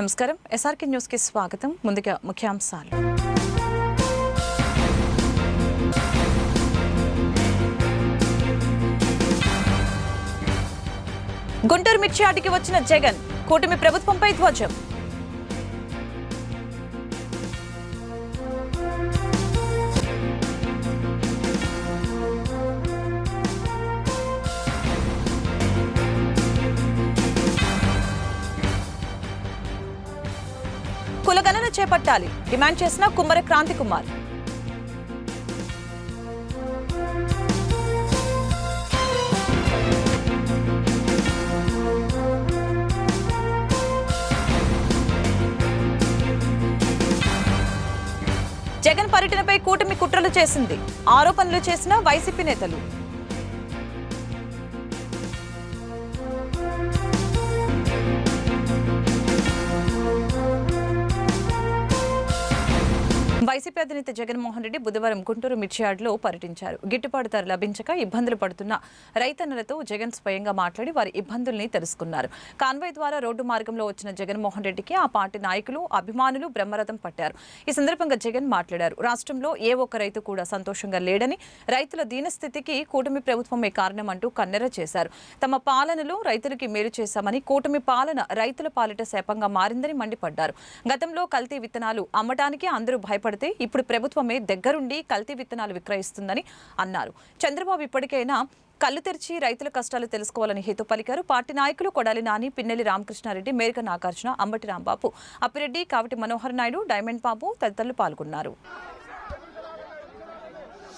నమస్కారం. ఎస్ఆర్కే న్యూస్కి స్వాగతం. ముందుగా ముఖ్యాంశాలు. గుంటూరు అడిగి వచ్చిన జగన్ కూటమి ప్రభుత్వంపై ధ్వజం. చేపట్టాలి. డిమాండ్ చేసిన కుమ్మర క్రాంతి కుమార్. జగన్ పర్యటనపై కూటమి కుట్రలు చేసింది. ఆరోపణలు చేసిన వైసీపీ నేతలు. వైసీపీ అధినేత జగన్మోహన్ రెడ్డి బుధవారం గుంటూరు మిర్చియార్డులో పర్యటించారు. గిట్టుబాటు ధర లభించక ఇబ్బందులు పడుతున్న రైతన్నలతో జగన్ స్వయంగా మాట్లాడి వారి ఇబ్బందుల్ని తెలుసుకున్నారు. కాన్వాయ్ ద్వారా రోడ్డు మార్గంలో వచ్చిన జగన్మోహన్ రెడ్డికి ఆ పార్టీ నాయకులు అభిమానులు బ్రహ్మరథం పట్టారు. ఈ సందర్భంగా జగన్ మాట్లాడారు. రాష్ట్రంలో ఏ ఒక్క రైతు కూడా సంతోషంగా లేడని రైతుల దీనస్థితికి కూటమి ప్రభుత్వమే కారణం అంటూ కన్నెర చేశారు. తమ పాలనలో రైతులకి మేలు చేశామని కూటమి పాలన రైతుల పాలిట శాపంగా మారిందని మండిపడ్డారు. గతంలో కల్తీ విత్తనాలు అమ్మటానికి అందరూ పడితే ఇప్పుడు ప్రభుత్వమే దగ్గరుండి కల్తీ విత్తనాలు విక్రయిస్తుందని అన్నారు. చంద్రబాబు ఇప్పటికైనా కళ్ళు తెరిచి రైతుల కష్టాలు తెలుసుకోవాలని హేతు పలికారు. పార్టీ నాయకులు కొడాలి నాని పిన్నెల్లి రామకృష్ణారెడ్డి మేరక నాగార్జున అంబటి రాంబాబు అప్పిరెడ్డి కావటి మనోహర్ నాయుడు డైమండ్ బాబు తదితరులు పాల్గొన్నారు.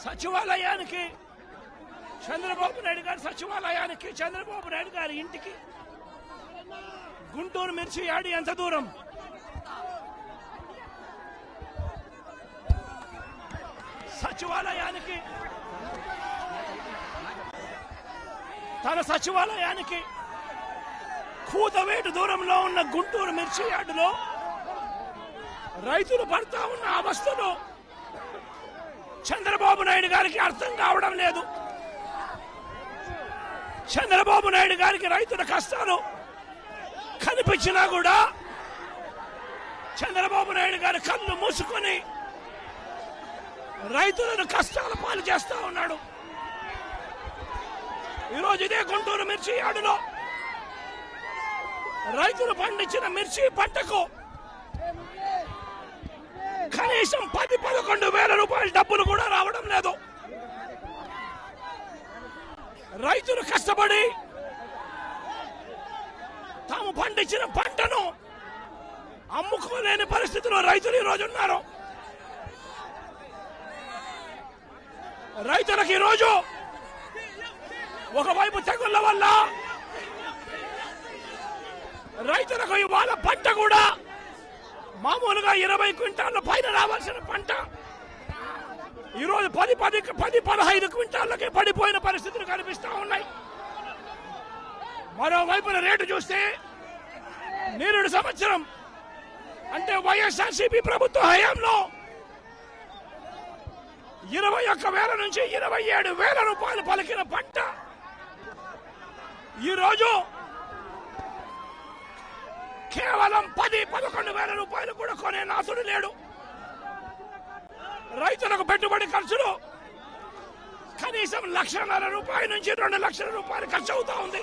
సచివాలయానికి చంద్రబాబు నాయుడు గారి సచివాలయానికి చంద్రబాబు నాయుడు గారి ఇంటికి గుంటూరు మిర్చి యాడి ఎంత దూరం? సచివాలయానికి. తన సచివాలయానికి కూతవేటు దూరంలో ఉన్న గుంటూరు మిర్చి యార్డులో రైతులు పడతా ఉన్న అవస్థలు చంద్రబాబు నాయుడు గారికి అర్థం కావడం లేదు. చంద్రబాబు నాయుడు గారికి రైతుల కష్టాలు కనిపించినా కూడా చంద్రబాబు నాయుడు గారి కళ్ళు మూసుకొని రైతులను కష్టాల పాలు చేస్తా ఉన్నాడు. ఈరోజు ఇదే గుంటూరు మిర్చి యార్డులో రైతులు పండించిన మిర్చి పంటకు కనీసం పది పదకొండు వేల రూపాయల డబ్బులు కూడా రావడం లేదు. రైతులు కష్టపడి తాము పండించిన పంటను అమ్ముకోలేని పరిస్థితిలో రైతులు ఈరోజు ఉన్నారు. రైతులకు ఈరోజు ఒకవైపు తెగుళ్ళ వల్ల రైతులకు ఇవాళ పంట కూడా మామూలుగా ఇరవై క్వింటాళ్ళ పైన రావాల్సిన పంట. ఈరోజు పది పది పది పదహైదు క్వింటాళ్ళకి పడిపోయిన పరిస్థితులు కనిపిస్తూ ఉన్నాయి. మరోవైపున రేటు చూస్తే నిరుడు సంవత్సరం అంటే వైఎస్ఆర్సీపీ ప్రభుత్వ హయాంలో ఇరవై ఒక్క వేల నుంచి ఇరవై ఏడు వేల రూపాయలు పలికిన పంట. ఈరోజు కేవలం పది పదకొండు వేల రూపాయలు కూడా కొనే నాసుడు లేడు. రైతులకు పెట్టుబడి ఖర్చులు కనీసం లక్షన్నర రూపాయల నుంచి రెండు లక్షల రూపాయలు ఖర్చు అవుతా ఉంది.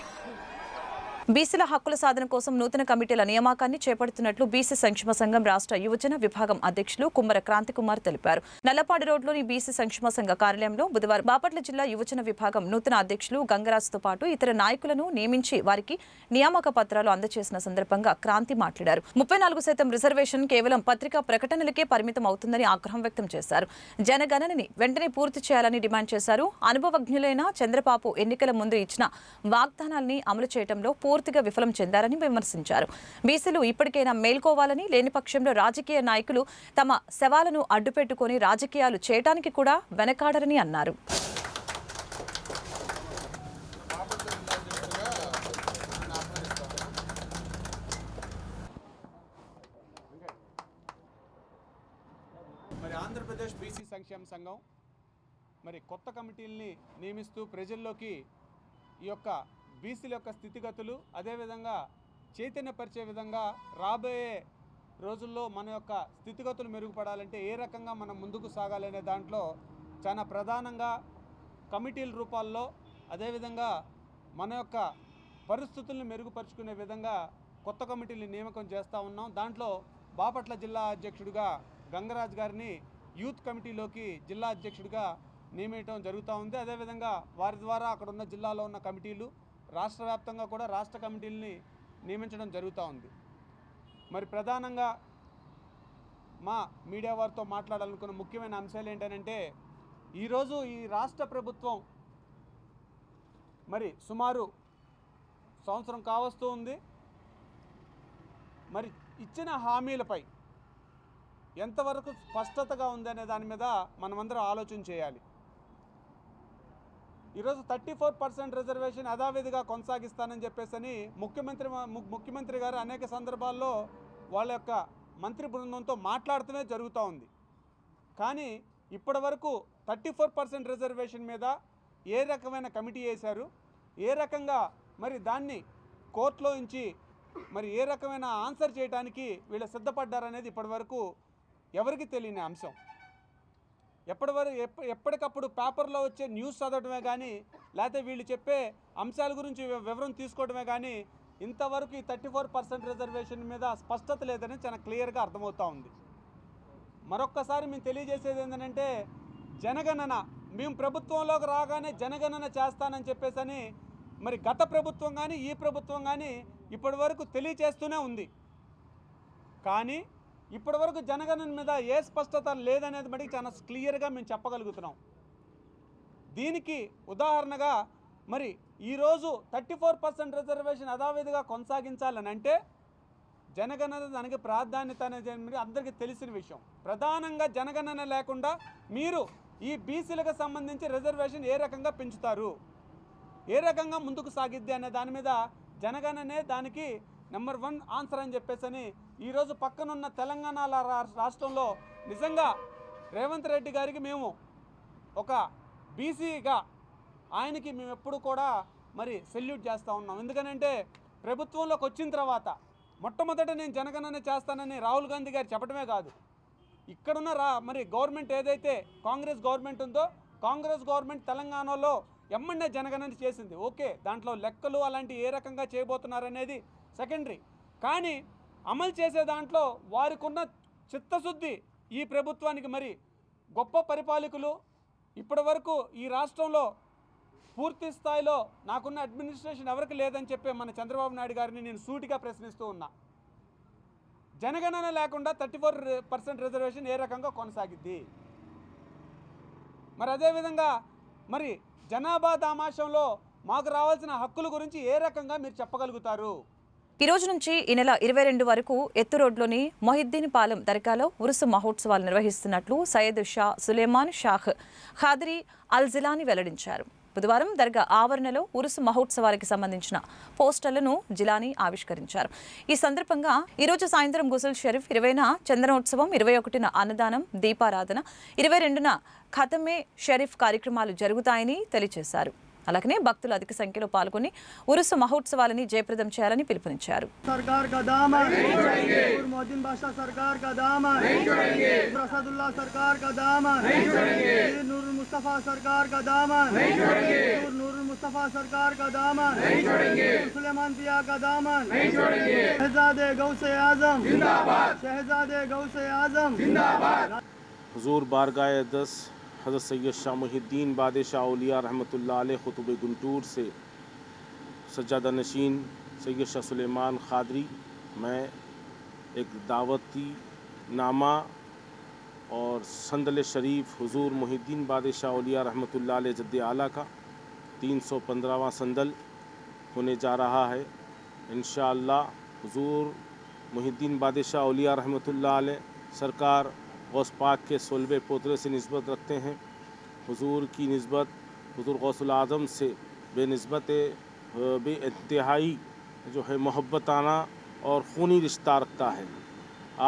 బీసీల హక్కుల సాధన కోసం నూతన కమిటీల నియామకాన్ని చేపడుతున్నట్లు బీసీ సంక్షేమ సంఘం రాష్ట్ర యువజన విభాగం అధ్యక్షులు కుమ్మర క్రాంతి కుమార్ తెలిపారు. నల్లపాడు రోడ్లోని బీసీ సంక్షేమ సంఘ కార్యాలయంలో బుధవారం బాపట్ల జిల్లా యువజన విభాగం నూతన అధ్యక్షులు గంగరాజుతో పాటు ఇతర నాయకులను నియమించి వారికి నియామక పత్రాలు అందజేసిన సందర్భంగా క్రాంతి మాట్లాడారు. ముప్పై నాలుగు శాతం రిజర్వేషన్ కేవలం పత్రికా ప్రకటనలకే పరిమితం అవుతుందని ఆగ్రహం వ్యక్తం చేశారు. జనగణనని వెంటనే పూర్తి చేయాలని డిమాండ్ చేశారు. అనుభవజ్ఞులైన చంద్రబాబు ఎన్నికల ముందు ఇచ్చిన వాగ్దానాల్ని అమలు చేయడంలో పూర్తిగా విఫలం చెందారని విమర్శించారు. బీసీలు ఇప్పటికైనా మేల్కోవాలని లేని పక్షంలో రాజకీయ నాయకులు తమ శవాలను అడ్డుపెట్టుకుని రాజకీయాలు చేయటానికి కూడా వెనకాడరని అన్నారు. మరి ఆంధ్రప్రదేశ్ బీసీ సంక్షేమ సంఘం మరి కొత్త కమిటీల్ని నియమిస్తూ ప్రజల్లోకి ఈ యొక్క బీసీల యొక్క స్థితిగతులు అదేవిధంగా చైతన్యపరిచే విధంగా రాబోయే రోజుల్లో మన యొక్క స్థితిగతులు మెరుగుపడాలంటే ఏ రకంగా మనం ముందుకు సాగాలనే దాంట్లో చాలా ప్రధానంగా కమిటీల రూపాల్లో అదేవిధంగా మన యొక్క పరిస్థితులను మెరుగుపరుచుకునే విధంగా కొత్త కమిటీని నియామకం చేస్తూ ఉన్నాం. దాంట్లో బాపట్ల జిల్లా అధ్యక్షుడిగా గంగరాజ్ గారిని యూత్ కమిటీలోకి జిల్లా అధ్యక్షుడిగా నియమించడం జరుగుతూ ఉంది. అదేవిధంగా వారి ద్వారా అక్కడ ఉన్న జిల్లాలో ఉన్న కమిటీలు రాష్ట్ర వ్యాప్తంగా కూడా రాష్ట్ర కమిటీలని నియమించడం జరుగుతూ ఉంది. మరి ప్రధానంగా మా మీడియా వారితో మాట్లాడాలనుకున్న ముఖ్యమైన అంశాలు ఏంటంటే ఈరోజు ఈ రాష్ట్ర ప్రభుత్వం మరి సుమారు సంవత్సరం కావస్తూ ఉంది. మరి ఇచ్చిన హామీలపై ఎంతవరకు స్పష్టతగా ఉందనే దాని మీద మనమందరం ఆలోచన చేయాలి. ఈరోజు థర్టీ ఫోర్ పర్సెంట్ రిజర్వేషన్ యథావిధిగా కొనసాగిస్తానని చెప్పేసి ముఖ్యమంత్రి ముఖ్యమంత్రి గారు అనేక సందర్భాల్లో వాళ్ళ యొక్క మంత్రి బృందంతో మాట్లాడుతూనే జరుగుతూ ఉంది. కానీ ఇప్పటి వరకు థర్టీ ఫోర్ పర్సెంట్ రిజర్వేషన్ మీద ఏ రకమైన కమిటీ వేశారు? ఏ రకంగా మరి దాన్ని కోర్టులో ఉంచి మరి ఏ రకమైన ఆన్సర్ చేయడానికి వీళ్ళు సిద్ధపడ్డారనేది ఇప్పటివరకు ఎవరికి తెలియని అంశం. ఎప్పటి వరకు ఎప్ప ఎప్పటికప్పుడు పేపర్లో వచ్చే న్యూస్ చదవడమే కానీ లేకపోతే వీళ్ళు చెప్పే అంశాల గురించి వివరం తీసుకోవడమే కానీ ఇంతవరకు ఈ థర్టీ ఫోర్ పర్సెంట్ రిజర్వేషన్ మీద స్పష్టత లేదని చాలా క్లియర్గా అర్థమవుతా ఉంది. మరొక్కసారి మేము తెలియజేసేది ఏంటంటే జనగణన మేము ప్రభుత్వంలోకి రాగానే జనగణన చేస్తానని చెప్పేసని మరి గత ప్రభుత్వం కానీ ఈ ప్రభుత్వం కానీ ఇప్పటి వరకు తెలియచేస్తూనే ఉంది. కానీ ఇప్పటివరకు జనగణన మీద ఏ స్పష్టత లేదనేది మటుకు చాలా క్లియర్గా మేము చెప్పగలుగుతున్నాం. దీనికి ఉదాహరణగా మరి ఈరోజు థర్టీ ఫోర్ పర్సెంట్ రిజర్వేషన్ యథావిధిగా కొనసాగించాలని అంటే జనగణన దానికి ప్రాధాన్యత అనేది అనేది అందరికీ తెలిసిన విషయం. ప్రధానంగా జనగణన లేకుండా మీరు ఈ బీసీలకు సంబంధించి రిజర్వేషన్ ఏ రకంగా పెంచుతారు? ఏ రకంగా ముందుకు సాగిద్ది అనే దాని మీద జనగణనే దానికి నెంబర్ వన్ ఆన్సర్ అని చెప్పేసని ఈరోజు పక్కనున్న తెలంగాణ రా- రాష్ట్రంలో నిజంగా రేవంత్ రెడ్డి గారికి మేము ఒక బీసీగా ఆయనకి మేము ఎప్పుడు కూడా మరి సెల్యూట్ చేస్తూ ఉన్నాం. ఎందుకనంటే ప్రభుత్వంలోకి వచ్చిన తర్వాత మొట్టమొదట నేను జనగణన చేస్తానని రాహుల్ గాంధీ గారు చెప్పడమే కాదు. ఇక్కడున్న రా మరి గవర్నమెంట్ ఏదైతే కాంగ్రెస్ గవర్నమెంట్ ఉందో కాంగ్రెస్ గవర్నమెంట్ తెలంగాణలో ఎమ్మెన్యే జనగణన చేసింది. ఓకే దాంట్లో లెక్కలు అలాంటి ఏ రకంగా చేయబోతున్నారనేది సెకండరీ. కానీ అమలు చేసే దాంట్లో వారికున్న చిత్తశుద్ధి ఈ ప్రభుత్వానికి మరి గొప్ప పరిపాలకులు ఇప్పటివరకు ఈ రాష్ట్రంలో పూర్తి స్థాయిలో నాకున్న అడ్మినిస్ట్రేషన్ ఎవరికి లేదని చెప్పే మన చంద్రబాబు నాయుడు గారిని నేను సూటిగా ప్రశ్నిస్తూ ఉన్నా. జనగణన లేకుండా థర్టీ ఫోర్ పర్సెంట్ రిజర్వేషన్ ఏ రకంగా కొనసాగిద్ది? మరి అదేవిధంగా మరి జనాభా దామాషంలో మాకు రావాల్సిన హక్కుల గురించి ఏ రకంగా మీరు చెప్పగలుగుతారు? ఈ రోజు నుంచి ఈ నెల ఇరవై రెండు వరకు ఎత్తు రోడ్లోని మొహిద్దీన్ పాలెం దర్గాలో ఉరుసు మహోత్సవాలు నిర్వహిస్తున్నట్లు సయ్యద్ షా సులేమాన్ షాహ్ ఖాదరి అల్ జిలాని వెల్లడించారు. బుధవారం దర్గా ఆవరణలో ఉరుసు మహోత్సవాలకు సంబంధించిన పోస్టర్లను జిలాని ఆవిష్కరించారు. ఈ సందర్భంగా ఈరోజు సాయంత్రం గుసల్ షరీఫ్ ఇరవైన చందనోత్సవం ఇరవై ఒకటిన అన్నదానం దీపారాధన ఇరవై రెండున ఖతమే షరీఫ్ కార్యక్రమాలు జరుగుతాయని తెలియజేశారు. అలాగనే భక్తులు అధిక సంఖ్యలో పాల్గొని ఉరుసు మహోత్సవాలని జయప్రదం చేయాలని పిలుపునిచ్చారు सरकार का दामन नूर मोहद्दीन बादशाह सरकार का दामन प्रसादुल्लाह सरकार का दामन मीर नूर मुस्तफ़ा सरकार का दामन नूर حضرت سید شاہ محی الدین بادشاہ اولیاء رحمۃ اللہ علیہ خطب گنٹور سے سجادہ نشین سید شاہ سلیمان خادری، میں ایک دعوتی نامہ اور سندل شریف حضور محی الدین بادشاہ اولیاء رحمۃ اللہ علیہ جد اعلیٰ کا تین سو پندرہواں سندل ہونے جا رہا ہے۔ انشاءاللہ حضور محی الدین بادشاہ اولیاء رحمۃ اللہ علیہ، سرکار غوث پاک کے صلب پوترے سے نسبت رکھتے ہیں۔ حضور کی نسبت، حضور غوث العظم سے بے نسبت، بے انتہائی جو ہے محبتانہ اور خونی رشتہ رکھتا ہے۔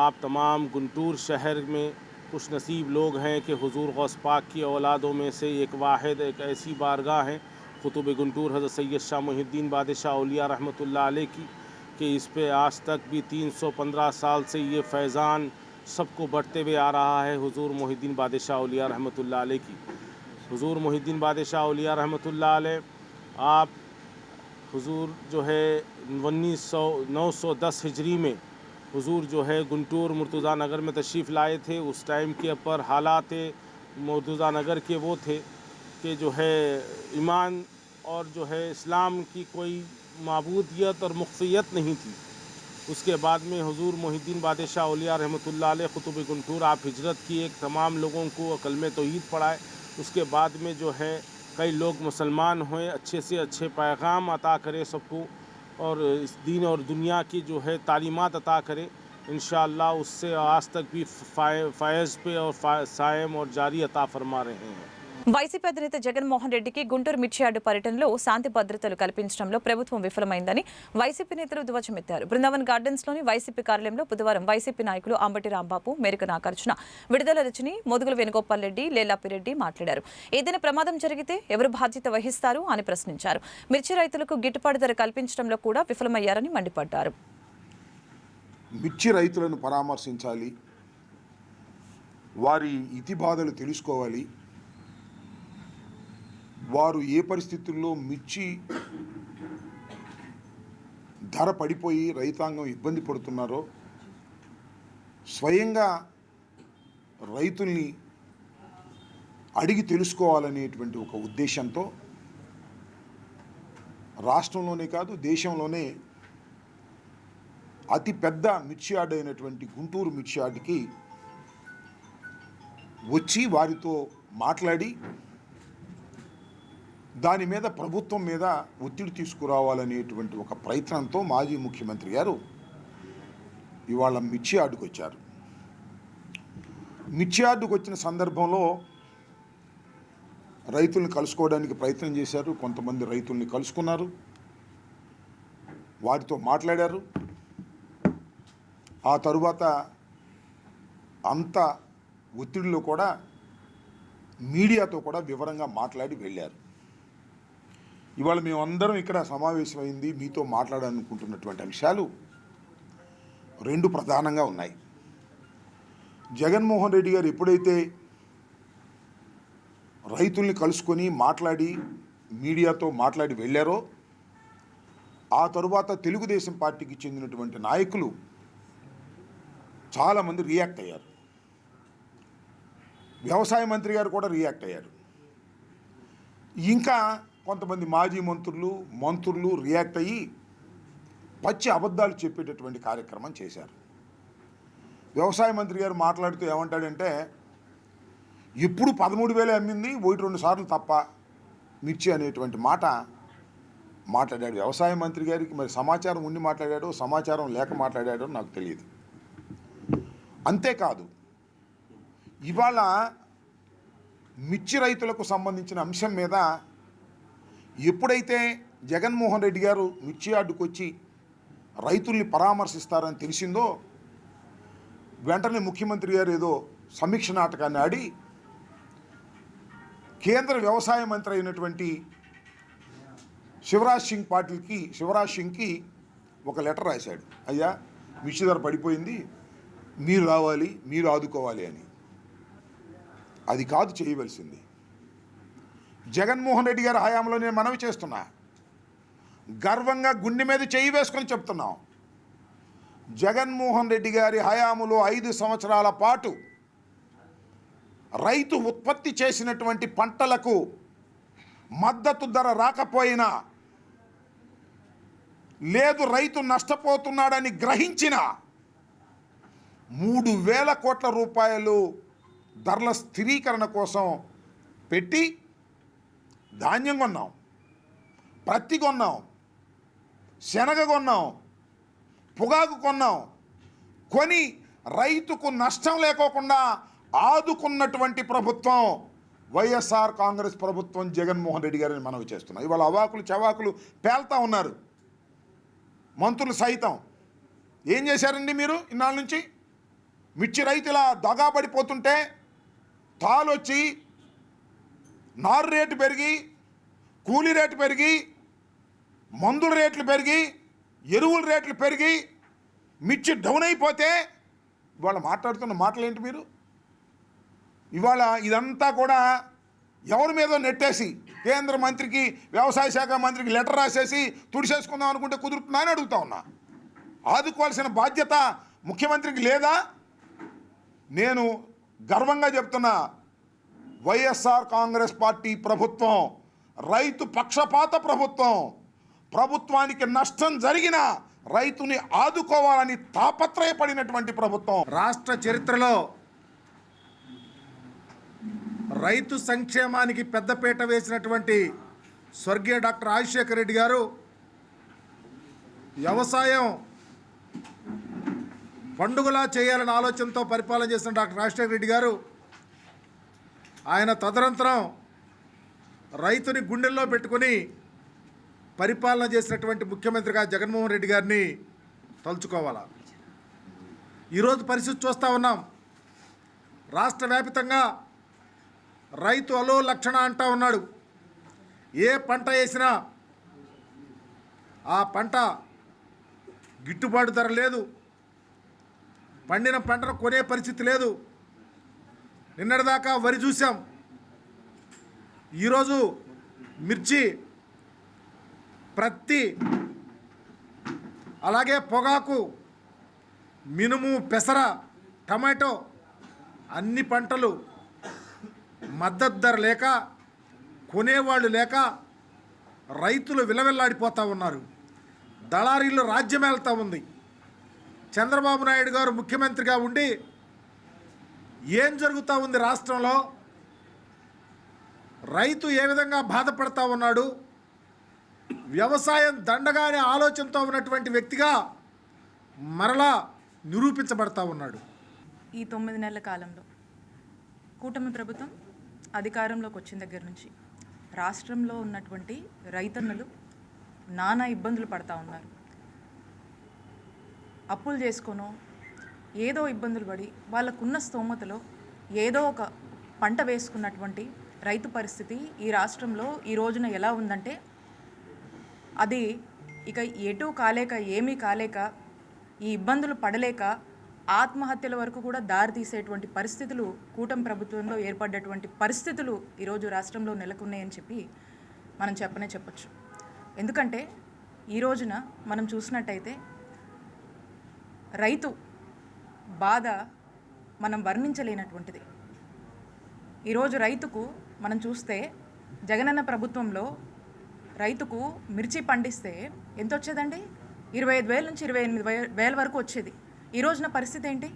آپ تمام گنٹور شہر میں خوش نصیب لوگ ہیں کہ حضور غوث پاک کی اولادوں میں سے ایک واحد، ایک ایسی بارگاہ ہیں۔ قطب گنٹور حضرت سید شاہ محی الدین بادشاہ اولیاء رحمۃ اللہ علیہ کی کہ اس پہ آج تک بھی تین سو پندرہ سال سے یہ فیضان سب کو بڑھتے ہوئے آ رہا ہے حضور محی الدین بادشاہ اولیاء رحمۃ اللہ علیہ کی۔ حضور محی الدین بادشاہ اولیاء رحمۃ اللہ علیہ، آپ حضور جو ہے انیس سو، نو سو دس ہجری میں حضور جو ہے گنٹور مرتضیٰ نگر میں تشریف لائے تھے۔ اس ٹائم کے اوپر حالات مرتضیٰ نگر کے وہ تھے کہ جو ہے ایمان اور جو ہے اسلام کی کوئی معبودیت اور مخفیت نہیں تھی۔ اس کے بعد میں حضور محی الدین بادشاہ اولیاء رحمۃ اللہ علیہ خطب گنٹور آپ ہجرت ایک تمام لوگوں کو کلم توحید پڑھائے۔ اس کے بعد میں جو ہے، کئی لوگ مسلمان ہوئے، اچھے سے اچھے پیغام عطا کرے سب کو اور اس دین اور دنیا کی جو ہے تعلیمات عطا کرے۔ انشاءاللہ اس سے آج تک بھی فائز پہ اور سائم اور جاری عطا فرما رہے ہیں۔ వైసీపీ అధినేత జగన్మోహన్ రెడ్డికి గుంటూరు మిర్చియార్డు పర్యటనలో శాంతి భద్రతలు కల్పించడంలో ప్రభుత్వం విఫలమైందని వైసీపీ నేతలు ధ్వజమెత్తారు. బృందావన్ గార్డెన్స్లోని వైసీపీ కార్యాలయంలో బుధవారం వైసీపీ నాయకులు అంబటి రాంబాబు మేరకు నాగార్జున విడుదల రచని మోదుగుల వేణుగోపాల్ రెడ్డి లేలాపిరెడ్డి మాట్లాడారు. ఏదైనా ప్రమాదం జరిగితే ఎవరు బాధ్యత వహిస్తారు అని ప్రశ్నించారు. మిర్చి రైతులకు గిట్టుబాటు ధర కల్పించడంలో కూడా విఫలమయ్యారని మండిపడ్డారు. మిర్చి రైతులను పరామర్శించాలి. వారి ఇతి బాధలు తెలుసుకోవాలి. వారు ఏ పరిస్థితుల్లో మిర్చి ధర పడిపోయి రైతాంగం ఇబ్బంది పడుతున్నారో స్వయంగా రైతుల్ని అడిగి తెలుసుకోవాలనేటువంటి ఒక ఉద్దేశంతో రాష్ట్రంలోనే కాదు దేశంలోనే అతి పెద్ద మిర్చి యార్డ్ అయినటువంటి గుంటూరు మిర్చి యార్డ్కి వచ్చి వారితో మాట్లాడి దాని మీద ప్రభుత్వం మీద ఒత్తిడి తీసుకురావాలనేటువంటి ఒక ప్రయత్నంతో మాజీ ముఖ్యమంత్రి గారు ఇవాళ మిర్చి యార్డుకు వచ్చారు మిర్చి యార్డుకు వచ్చిన సందర్భంలో రైతుల్ని కలుసుకోవడానికి ప్రయత్నం చేశారు. కొంతమంది రైతుల్ని కలుసుకున్నారు. వారితో మాట్లాడారు. ఆ తరువాత అంత ఒత్తిడిలో కూడా మీడియాతో కూడా వివరంగా మాట్లాడి వెళ్ళారు. ఇవాళ మేమందరం ఇక్కడ సమావేశమైంది మీతో మాట్లాడాలనుకుంటున్నటువంటి అంశాలు రెండు ప్రధానంగా ఉన్నాయి. జగన్మోహన్ రెడ్డి గారు ఎప్పుడైతే రైతుల్ని కలుసుకొని మాట్లాడి మీడియాతో మాట్లాడి వెళ్ళారో ఆ తరువాత తెలుగుదేశం పార్టీకి చెందినటువంటి నాయకులు చాలామంది రియాక్ట్ అయ్యారు. వ్యవసాయ మంత్రి గారు కూడా రియాక్ట్ అయ్యారు. ఇంకా కొంతమంది మాజీ మంత్రులు మంత్రులు రియాక్ట్ అయ్యి పచ్చి అబద్ధాలు చెప్పేటటువంటి కార్యక్రమం చేశారు. వ్యవసాయ మంత్రి గారు మాట్లాడుతూ ఏమంటాడంటే ఎప్పుడు పదమూడు వేలే అమ్మింది ఒకటి రెండు సార్లు తప్ప మిర్చి అనేటువంటి మాట మాట్లాడాడు. వ్యవసాయ మంత్రి గారికి మరి సమాచారం ఉండి మాట్లాడాడో సమాచారం లేక మాట్లాడాడో నాకు తెలియదు. అంతేకాదు ఇవాళ మిర్చి రైతులకు సంబంధించిన అంశం మీద ఎప్పుడైతే జగన్మోహన్ రెడ్డి గారు మిర్చి యార్డుకు వచ్చి రైతుల్ని పరామర్శిస్తారని తెలిసిందో వెంటనే ముఖ్యమంత్రి గారు ఏదో సమీక్ష నాటకాన్ని ఆడి కేంద్ర వ్యవసాయ మంత్రి అయినటువంటి శివరాజ్ సింగ్ పాటిల్కి శివరాజ్ సింగ్కి ఒక లెటర్ రాశాడు. అయ్యా మిర్చి ధర పడిపోయింది మీరు రావాలి మీరు ఆదుకోవాలి అని. అది కాదు చేయవలసింది. జగన్మోహన్ రెడ్డి గారి హయాంలో నేను మనవి చేస్తున్నా. గర్వంగా గుండె మీద చేయి వేసుకొని చెప్తున్నాం. జగన్మోహన్ రెడ్డి గారి హయాములో ఐదు సంవత్సరాల పాటు రైతు ఉత్పత్తి చేసినటువంటి పంటలకు మద్దతు ధర రాకపోయినా లేదు రైతు నష్టపోతున్నాడని గ్రహించిన మూడు వేల కోట్ల రూపాయలు ధరల స్థిరీకరణ కోసం పెట్టి ధాన్యం కొన్నాం ప్రత్తి కొన్నాం శనగ కొన్నాం పొగాకు కొన్నాం. కొని రైతుకు నష్టం లేకోకుండా ఆదుకున్నటువంటి ప్రభుత్వం వైఎస్ఆర్ కాంగ్రెస్ ప్రభుత్వం జగన్మోహన్ రెడ్డి గారిని మనవి చేస్తున్నాం. ఇవాళ అవాకులు చవాకులు పేల్తా ఉన్నారు. మంత్రులు సైతం. ఏం చేశారండి మీరు ఇన్నాళ్ళ నుంచి? మిర్చి రైతు ఇలా దగాపడిపోతుంటే తాళొచ్చి నారు రేటు పెరిగి కూలీ రేటు పెరిగి మందుల రేట్లు పెరిగి ఎరువుల రేట్లు పెరిగి మిర్చి డౌన్ అయిపోతే ఇవాళ మాట్లాడుతున్న మాటలు ఏంటి మీరు? ఇవాళ ఇదంతా కూడా ఎవరి మీద నెట్టేసి కేంద్ర మంత్రికి వ్యవసాయ శాఖ మంత్రికి లెటర్ రాసేసి తుడిసేసుకుందాం అనుకుంటే కుదురుతుందా అని అడుగుతా ఉన్నా. ఆదుకోవాల్సిన బాధ్యత ముఖ్యమంత్రికి లేదా? నేను గర్వంగా చెప్తున్నా వైఎస్ఆర్ కాంగ్రెస్ పార్టీ ప్రభుత్వం రైతు పక్షపాత ప్రభుత్వం. ప్రభుత్వానికి నష్టం జరిగినా రైతుని ఆదుకోవాలని తాపత్రయపడినటువంటి ప్రభుత్వం. రాష్ట్ర చరిత్రలో రైతు సంక్షేమానికి పెద్దపీట వేసినటువంటి స్వర్గీయ డాక్టర్ రాజశేఖర రెడ్డి గారు వ్యవసాయం పండుగలా చేయాలనే ఆలోచనతో పరిపాలన చేసిన డాక్టర్ రాజశేఖర రెడ్డి గారు ఆయన తదనంతరం రైతుని గుండెల్లో పెట్టుకుని పరిపాలన చేసినటువంటి ముఖ్యమంత్రిగా జగన్మోహన్ రెడ్డి గారిని తలుచుకోవాలా? ఈరోజు పరిస్థితి చూస్తూ ఉన్నాం. రాష్ట్ర వ్యాపితంగా రైతు అలో లక్షణ అంటా ఉన్నాడు. ఏ పంట వేసినా ఆ పంట గిట్టుబాటు ధర లేదు. పండిన పంటను కొనే పరిస్థితి లేదు. నిన్నటిదాకా వరి చూసాం ఈరోజు మిర్చి ప్రత్తి అలాగే పొగాకు మినుము పెసర టమాటో అన్ని పంటలు మద్దతు ధర లేక కొనేవాళ్ళు లేక రైతులు విలవిల్లాడిపోతూ ఉన్నారు. దళారీలు రాజ్యమేళ్తా ఉంది. చంద్రబాబు నాయుడు గారు ముఖ్యమంత్రిగా ఉండి ఏం జరుగుతూ ఉంది రాష్ట్రంలో? రైతు ఏ విధంగా బాధపడతా ఉన్నాడు? వ్యవసాయం దండగానే ఆలోచనతో ఉన్నటువంటి వ్యక్తిగా మరలా నిరూపించబడతా ఉన్నాడు. ఈ తొమ్మిది నెలల కాలంలో కూటమి ప్రభుత్వం అధికారంలోకి వచ్చిన దగ్గర నుంచి రాష్ట్రంలో ఉన్నటువంటి రైతన్నలు నానా ఇబ్బందులు పడతా ఉన్నారు. అప్పులు చేసుకోను ఏదో ఇబ్బందులు పడి వాళ్ళకున్న స్తోమతలో ఏదో ఒక పంట వేసుకున్నటువంటి రైతు పరిస్థితి ఈ రాష్ట్రంలో ఈ రోజున ఎలా ఉందంటే అది ఇక ఎటు కాలేక ఏమీ కాలేక ఈ ఇబ్బందులు పడలేక ఆత్మహత్యల వరకు కూడా దారి తీసేటువంటి పరిస్థితులు కూటమి ప్రభుత్వంలో ఏర్పడ్డటువంటి పరిస్థితులు ఈరోజు రాష్ట్రంలో నెలకొన్నాయని చెప్పి మనం చెప్పనే చెప్పచ్చు. ఎందుకంటే ఈ రోజున మనం చూసినట్టయితే రైతు బాధ మనం వర్ణించలేనటువంటిది. ఈరోజు రైతుకు మనం చూస్తే జగనన్న ప్రభుత్వంలో రైతుకు మిర్చి పండిస్తే ఎంత వచ్చేదండి ఇరవై ఐదు వేల నుంచి ఇరవై ఎనిమిది వే- వేల వరకు వచ్చేది. ఈ రోజున పరిస్థితి ఏంటి?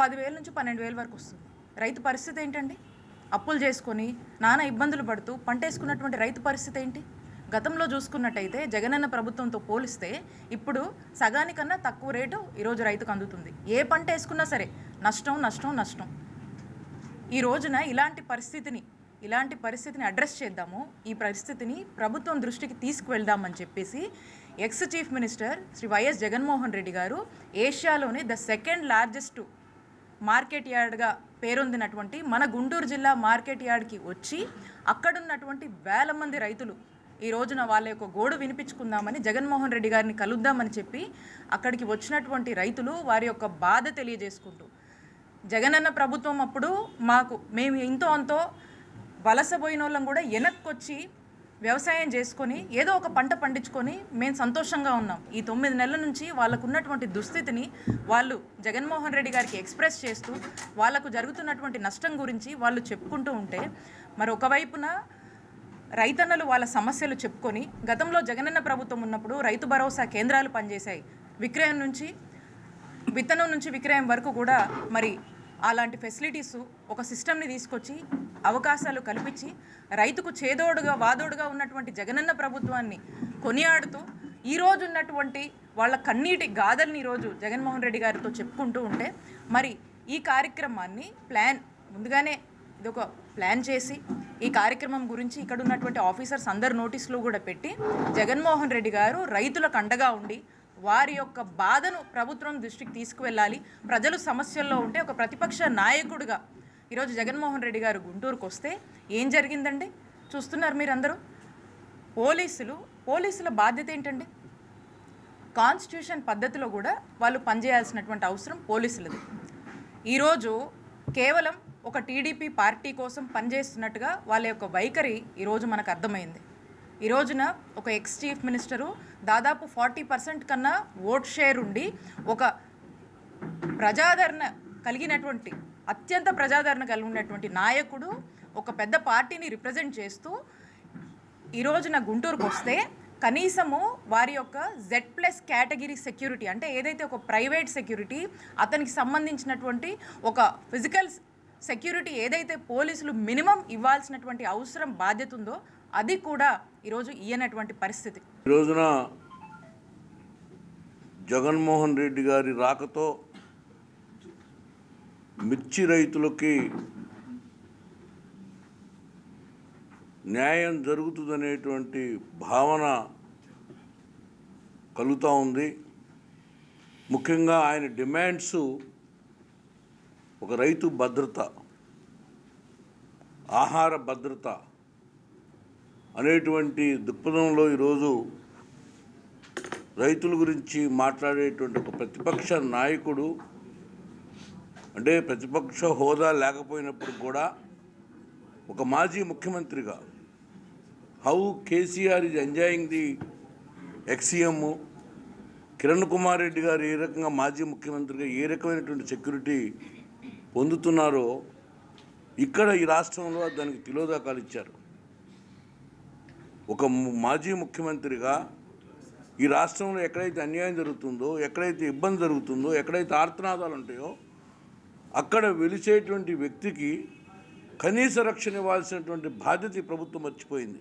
పదివేల నుంచి పన్నెండు వేల వరకు వస్తుంది. రైతు పరిస్థితి ఏంటండి? అప్పులు చేసుకొని నానా ఇబ్బందులు పడుతూ పంట వేసుకున్నటువంటి రైతు పరిస్థితి ఏంటి? గతంలో చూసుకున్నట్టయితే జగనన్న ప్రభుత్వంతో పోలిస్తే ఇప్పుడు సగానికన్నా తక్కువ రేటు ఈరోజు రైతుకు అందుతుంది. ఏ పంట వేసుకున్నా సరే నష్టం నష్టం నష్టం. ఈ రోజున ఇలాంటి పరిస్థితిని ఇలాంటి పరిస్థితిని అడ్రస్ చేద్దాము. ఈ పరిస్థితిని ప్రభుత్వం దృష్టికి తీసుకువెళ్దామని చెప్పేసి ex chief minister Shri YS Jaganmohan Reddy గారు ఏషియాలోని ద సెకండ్ లార్జెస్ట్ మార్కెట్ యార్డ్గా పేరొందినటువంటి మన గుంటూరు జిల్లా మార్కెట్ యార్డ్కి వచ్చి అక్కడున్నటువంటి వేల మంది రైతులు ఈ రోజున వాళ్ళ యొక్క గోడు వినిపించుకుందామని జగన్మోహన్ రెడ్డి గారిని కలుద్దామని చెప్పి అక్కడికి వచ్చినటువంటి రైతులు వారి యొక్క బాధ తెలియజేసుకుంటూ జగనన్న ప్రభుత్వం అప్పుడు మాకు మేము ఇంతో అంతో వలసపోయిన వాళ్ళం కూడా వెనక్కొచ్చి వ్యవసాయం చేసుకొని ఏదో ఒక పంట పండించుకొని మేము సంతోషంగా ఉన్నాం. ఈ తొమ్మిది నెలల నుంచి వాళ్ళకు ఉన్నటువంటి దుస్థితిని వాళ్ళు జగన్మోహన్ రెడ్డి గారికి ఎక్స్ప్రెస్ చేస్తూ వాళ్ళకు జరుగుతున్నటువంటి నష్టం గురించి వాళ్ళు చెప్పుకుంటూ ఉంటే మరి ఒకవైపున రైతన్నలు వాళ్ళ సమస్యలు చెప్పుకొని గతంలో జగనన్న ప్రభుత్వం ఉన్నప్పుడు రైతు భరోసా కేంద్రాలు పనిచేశాయి. విక్రయం నుంచి విత్తనం నుంచి విక్రయం వరకు కూడా మరి అలాంటి ఫెసిలిటీస్ ఒక సిస్టమ్ని తీసుకొచ్చి అవకాశాలు కల్పించి రైతుకు చేదోడుగా వాదోడుగా ఉన్నటువంటి జగనన్న ప్రభుత్వాన్ని కొనియాడుతూ ఈ ఉన్నటువంటి వాళ్ళ కన్నీటి గాథల్ని ఈరోజు జగన్మోహన్ రెడ్డి గారితో చెప్పుకుంటూ ఉంటే మరి ఈ కార్యక్రమాన్ని ప్లాన్ ముందుగానే ఇది ఒక ప్లాన్ చేసి ఈ కార్యక్రమం గురించి ఇక్కడ ఉన్నటువంటి ఆఫీసర్స్ అందరు నోటీసులు కూడా పెట్టి జగన్మోహన్ రెడ్డి గారు రైతులకు అండగా ఉండి వారి యొక్క బాధను ప్రభుత్వం దృష్టికి తీసుకువెళ్ళాలి. ప్రజలు సమస్యల్లో ఉంటే ఒక ప్రతిపక్ష నాయకుడిగా ఈరోజు జగన్మోహన్ రెడ్డి గారు గుంటూరుకు వస్తే ఏం జరిగిందండి? చూస్తున్నారు మీరందరూ? పోలీసులు పోలీసుల బాధ్యత ఏంటండి? కాన్స్టిట్యూషన్ పద్ధతిలో కూడా వాళ్ళు పనిచేయాల్సినటువంటి అవసరం పోలీసులది. ఈరోజు కేవలం ఒక టీడీపీ పార్టీ కోసం పనిచేస్తున్నట్టుగా వాళ్ళ యొక్క వైఖరి ఈరోజు మనకు అర్థమైంది. ఈ రోజున ఒక ఎక్స్ చీఫ్ మినిస్టరు దాదాపు ఫార్టీ పర్సెంట్ కన్నా ఓట్ షేర్ ఉండి ఒక ప్రజాదరణ కలిగినటువంటి అత్యంత ప్రజాదరణ కలిగినటువంటి నాయకుడు ఒక పెద్ద పార్టీని రిప్రజెంట్ చేస్తూ ఈ రోజున గుంటూరుకు వస్తే కనీసము వారి యొక్క జెడ్ ప్లస్ కేటగిరీ సెక్యూరిటీ అంటే ఏదైతే ఒక ప్రైవేట్ సెక్యూరిటీ అతనికి సంబంధించినటువంటి ఒక ఫిజికల్ సెక్యూరిటీ ఏదైతే పోలీసులు మినిమం ఇవ్వాల్సినటువంటి అవసరం బాధ్యత ఉందో అది కూడా ఈరోజు ఇయ్యనటువంటి పరిస్థితి. ఈ రోజున జగన్మోహన్ రెడ్డి గారి రాకతో మిర్చి రైతులకి న్యాయం జరుగుతుందనేటువంటి భావన కలుగుతూ ఉంది. ముఖ్యంగా ఆయన డిమాండ్స్ ఒక రైతు భద్రత ఆహార భద్రత అనేటువంటి దృక్పథంలో ఈరోజు రైతుల గురించి మాట్లాడేటువంటి ఒక ప్రతిపక్ష నాయకుడు అంటే ప్రతిపక్ష హోదా లేకపోయినప్పుడు కూడా ఒక మాజీ ముఖ్యమంత్రిగా how KCR is enjoying the ex CM Kiran Kumar Reddy గారు ఏ రకంగా మాజీ ముఖ్యమంత్రిగా ఏ రకమైనటువంటి సెక్యూరిటీ పొందుతున్నారో ఇక్కడ ఈ రాష్ట్రంలో దానికి తిలోదకాలు ఇచ్చారు. ఒక మాజీ ముఖ్యమంత్రిగా ఈ రాష్ట్రంలో ఎక్కడైతే అన్యాయం జరుగుతుందో ఎక్కడైతే ఇబ్బంది జరుగుతుందో ఎక్కడైతే ఆర్తనాదాలు ఉంటాయో అక్కడ వెలిసేటువంటి వ్యక్తికి కనీస రక్షణ ఇవ్వాల్సినటువంటి బాధ్యత ఈ ప్రభుత్వం మర్చిపోయింది.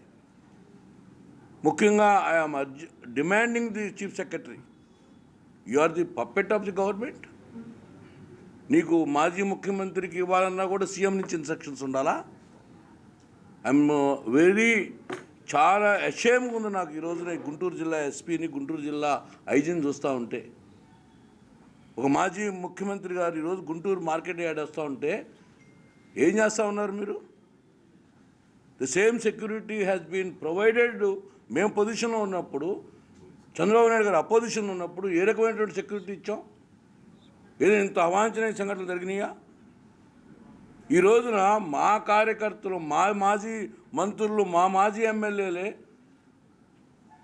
ముఖ్యంగా I'm demanding the chief secretary. You are the puppet of the government. నీకు మాజీ ముఖ్యమంత్రికి ఇవ్వాలన్నా కూడా సీఎం నుంచి ఇన్స్ట్రక్షన్స్ ఉండాలా? ఐఎమ్ వెరీ uh, చాలా అషేమ్గా ఉంది నాకు ఈ రోజున గుంటూరు జిల్లా ఎస్పీని గుంటూరు జిల్లా ఐజీని చూస్తూ ఉంటే. ఒక మాజీ ముఖ్యమంత్రి గారు ఈరోజు గుంటూరు మార్కెట్ యార్డ్ వస్తూ ఉంటే ఏం చేస్తూ ఉన్నారు మీరు? The same security has been provided మేము పొజిషన్లో ఉన్నప్పుడు చంద్రబాబు నాయుడు గారు అపోజిషన్ ఉన్నప్పుడు ఏ రకమైనటువంటి సెక్యూరిటీ ఇచ్చాం? ఏదో ఇంత అవాంఛనీయ సంఘటనలు జరిగినాయా? ఈ రోజున మా కార్యకర్తలు మా మాజీ మంత్రులు మా మాజీ ఎమ్మెల్యేలే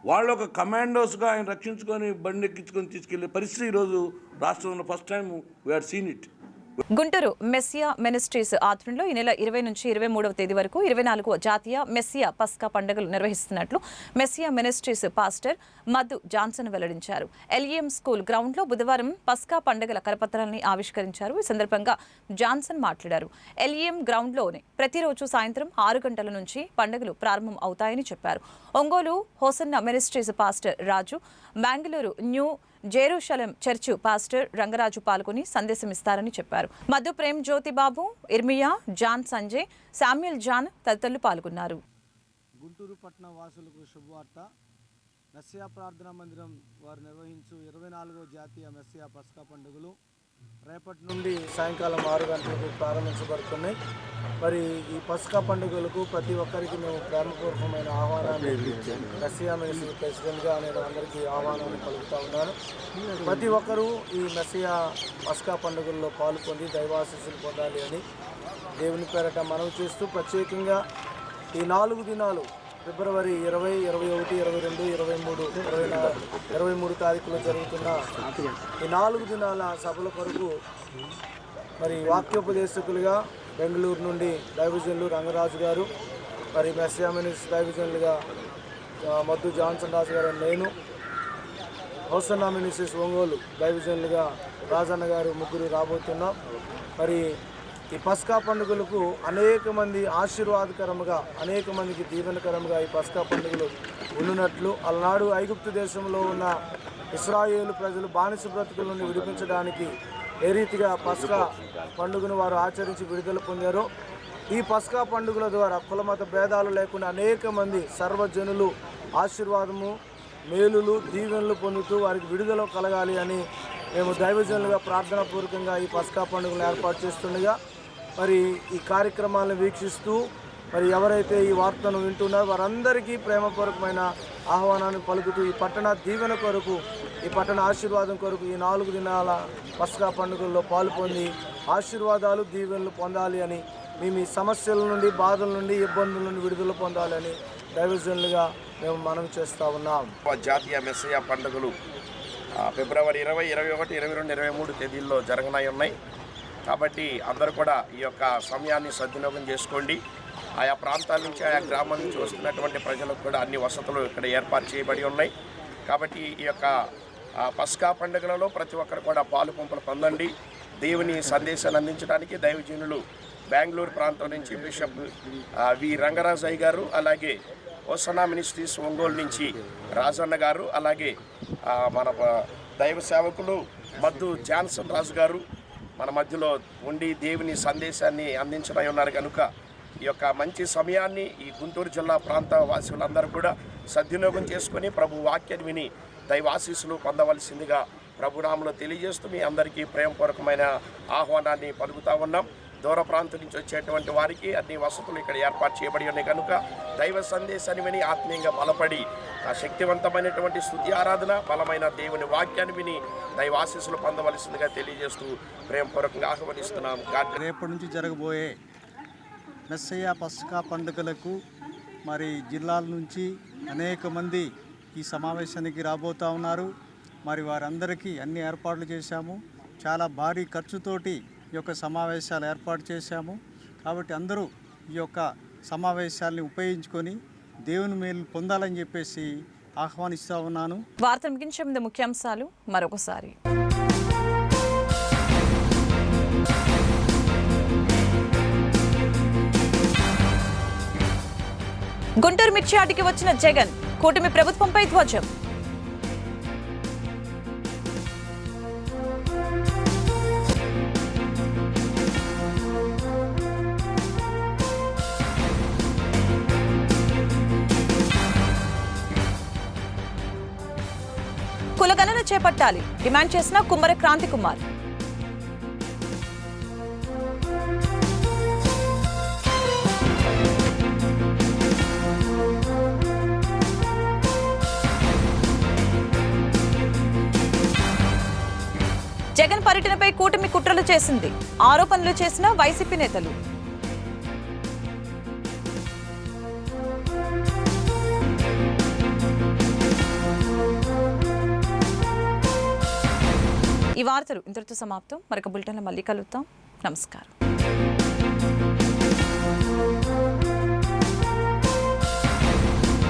వాళ్ళు ఒక కమాండోస్గా ఆయన రక్షించుకొని బండి ఎక్కించుకొని తీసుకెళ్ళే పరిస్థితి ఈరోజు రాష్ట్రంలో first time we're seen it Guntur Messiah ministries ఆధ్వర్యంలో ఈ నెల ఇరవై నుంచి ఇరవై మూడవ తేదీ వరకు ఇరవై నాలుగు జాతీయ మెస్సియా పస్కా పండుగలు నిర్వహిస్తున్నట్లు Messiah ministries pastor Madhu Johnson వెల్లడించారు. ఎల్ఈఎం స్కూల్ గ్రౌండ్లో బుధవారం పస్కా పండుగల కరపత్రాలని ఆవిష్కరించారు. ఈ సందర్భంగా జాన్సన్ మాట్లాడారు. ఎల్ఈఎం గ్రౌండ్లోనే ప్రతిరోజు సాయంత్రం ఆరు గంటల నుంచి పండుగలు ప్రారంభం అవుతాయని చెప్పారు. Ongole Hosanna ministries pastor Raju Bengaluru new Jerusalem church pastor Rangaraju పాల్గొని సందేశం ఇస్తారని చెప్పారు. మధు ప్రేమ్ జ్యోతి బాబు ఇర్మియా జాన్ సంజయ్ శామ్యుల్ జాన్ తదితరులు పాల్గొన్నారు. గుంటూరు పట్టణ వాసులకు శుభవార్త. మెస్సియా ప్రార్థనా మందిరం వారు నిర్వహించు ఇరవై నాలుగో జాతీయ మెస్సియా పసకా పండుగలు రేపటి నుండి సాయంకాలం ఆరు గంటలకు ప్రారంభించబడుతున్నాయి. మరి ఈ పసుకా పండుగలకు ప్రతి ఒక్కరికి మేము ప్రేమపూర్వకమైన ఆహ్వానాన్ని మెస్సియా మినిస్ట్రీ ప్రెసిడెంట్గా నేను అందరికీ ఆహ్వానాన్ని పలుకుతూ ఉన్నాను. ప్రతి ఒక్కరూ ఈ మెస్సియా పసుకా పండుగల్లో పాల్గొని దైవాశీస్సులు పొందాలి అని దేవుని పేరట మనవి చేస్తూ ప్రత్యేకంగా ఈ నాలుగు దినాలు ఫిబ్రవరి ఇరవై ఇరవై ఒకటి ఇరవై రెండు ఇరవై మూడు ఇరవై నా- ఇరవై మూడు తారీఖులో జరుగుతున్న ఈ నాలుగు దినాల సభల కొరకు మరి వాక్యోపదేశకులుగా బెంగళూరు నుండి డైవిజన్లు రంగరాజు గారు మరి మెస్యామినిస్ డైవిజన్లుగా మద్దు జాన్సన్ రాజు గారు నేను. హౌసన్నా మినిసిస్ ఒంగోలు డైవిజన్లుగా రాజన్న గారు ముగ్గురు రాబోతున్నాం. మరి ఈ పస్కా పండుగలకు అనేక మంది ఆశీర్వాదకరముగా అనేక మందికి దీవెనకరముగా ఈ పస్కా పండుగలు ఉన్నట్లు అలనాడు ఐగుప్తు దేశంలో ఉన్న ఇస్రాయేలు ప్రజలు బానిస బ్రతుకుల నుండి విడిపించడానికి ఏ రీతిగా పస్కా పండుగను వారు ఆచరించి విడుదల పొందారో ఈ పస్కా పండుగల ద్వారా కులమత భేదాలు లేకుండా అనేక మంది సర్వజనులు ఆశీర్వాదము మేలులు దీవెనలు పొందుతూ వారికి విడుదల కలగాలి అని మేము దైవజనులుగా ప్రార్థనాపూర్వకంగా ఈ పస్కా పండుగను ఏర్పాటు చేస్తుండగా మరి ఈ కార్యక్రమాలను వీక్షిస్తూ మరి ఎవరైతే ఈ వార్తను వింటున్నారో వారందరికీ ప్రేమపూర్వకమైన ఆహ్వానాన్ని పలుకుతూ ఈ పట్టణ దీవెన కొరకు ఈ పట్టణ ఆశీర్వాదం కొరకు ఈ నాలుగు దినాల పస్కా పండుగల్లో పాలు పొంది ఆశీర్వాదాలు దీవెనలు పొందాలి అని మేము ఈ సమస్యల నుండి బాధల నుండి ఇబ్బందుల నుండి విడుదల పొందాలని దైవజనులుగా మేము మనం చేస్తూ ఉన్నాం. జాతీయ మెస్సయ పండుగలు ఫిబ్రవరి ఇరవై ఇరవై ఒకటి ఇరవై రెండు ఇరవై మూడు తేదీల్లో జరగనాయి ఉన్నాయి. కాబట్టి అందరూ కూడా ఈ యొక్క సమయాన్ని సద్వినియోగం చేసుకోండి. ఆయా ప్రాంతాల నుంచి ఆయా గ్రామాల నుంచి వస్తున్నటువంటి ప్రజలకు కూడా అన్ని వసతులు ఇక్కడ ఏర్పాటు చేయబడి ఉన్నాయి. కాబట్టి ఈ యొక్క ఆ, పస్కా పండుగలలో ప్రతి ఒక్కరు కూడా పాలు పంపులు పొందండి. దేవుని సందేశాన్ని అందించడానికి దైవజనులు బెంగళూరు ప్రాంతం నుంచి బిషప్ వి. రంగరాజయ్య గారు అలాగే ఓసనా మినిస్ట్రీస్ ఒంగోలు నుంచి రాజన్న గారు అలాగే మన దైవ సేవకులు మద్దు జాన్సన్ రాజు గారు మన మధ్యలో ఉండి దేవుని సందేశాన్ని అందించడై ఉన్నారు కనుక ఈ యొక్క మంచి సమయాన్ని ఈ గుంటూరు జిల్లా ప్రాంత వాసులందరూ కూడా సద్వినియోగం చేసుకొని ప్రభు వాక్యాన్ని విని దైవాశీస్సులు పొందవలసిందిగా ప్రభునామలో తెలియజేస్తూ మీ అందరికీ ప్రేమపూర్వకమైన ఆహ్వానాన్ని పలుకుతా ఉన్నాం. దూర ప్రాంతం నుంచి వచ్చేటువంటి వారికి అన్ని వసతులు ఇక్కడ ఏర్పాటు చేయబడి ఉన్నాయి. కనుక దైవ సందేశాన్ని విని ఆత్మీయంగా బలపడి ఆ శక్తివంతమైనటువంటి స్థుతి ఆరాధన బలమైన దేవుని వాక్యాన్ని విని దైవ ఆశీస్సులు పొందవలసిందిగా తెలియజేస్తూ ప్రేమపూర్వకంగా ఆహ్వానిస్తున్నాం. రేపటి నుంచి జరగబోయే మెస్సయ్య పస్కా పండుగలకు మరి జిల్లాల నుంచి అనేక మంది ఈ సమావేశానికి రాబోతూ ఉన్నారు. మరి వారందరికీ అన్ని ఏర్పాట్లు చేశాము. చాలా భారీ ఖర్చుతోటి ఈ యొక్క సమావేశాలు ఏర్పాటు చేశాము. కాబట్టి అందరూ ఈ యొక్క సమావేశాల్ని ఉపయోగించుకొని దేవుని మేలు పొందాలని చెప్పేసి ఆహ్వానిస్తూ ఉన్నాను. వార్త ముగించే ముందు ముఖ్యాంశాలు మరొకసారి. గుంటూరు మిర్చియాటికి వచ్చిన జగన్ కూటమి ప్రభుత్వంపై ధ్వజం. కులగణన చేపట్టాలి. డిమాండ్ చేసిన కుమ్మర క్రాంతి కుమార్ చేసింది. ఆరోపణలు చేసిన వైసీపీ నేతలు. ఈ వార్తలు ఇంతటితో సమాప్తం. మరొక బులెటిన్లో మళ్ళీ కలుద్దాం. నమస్కారం.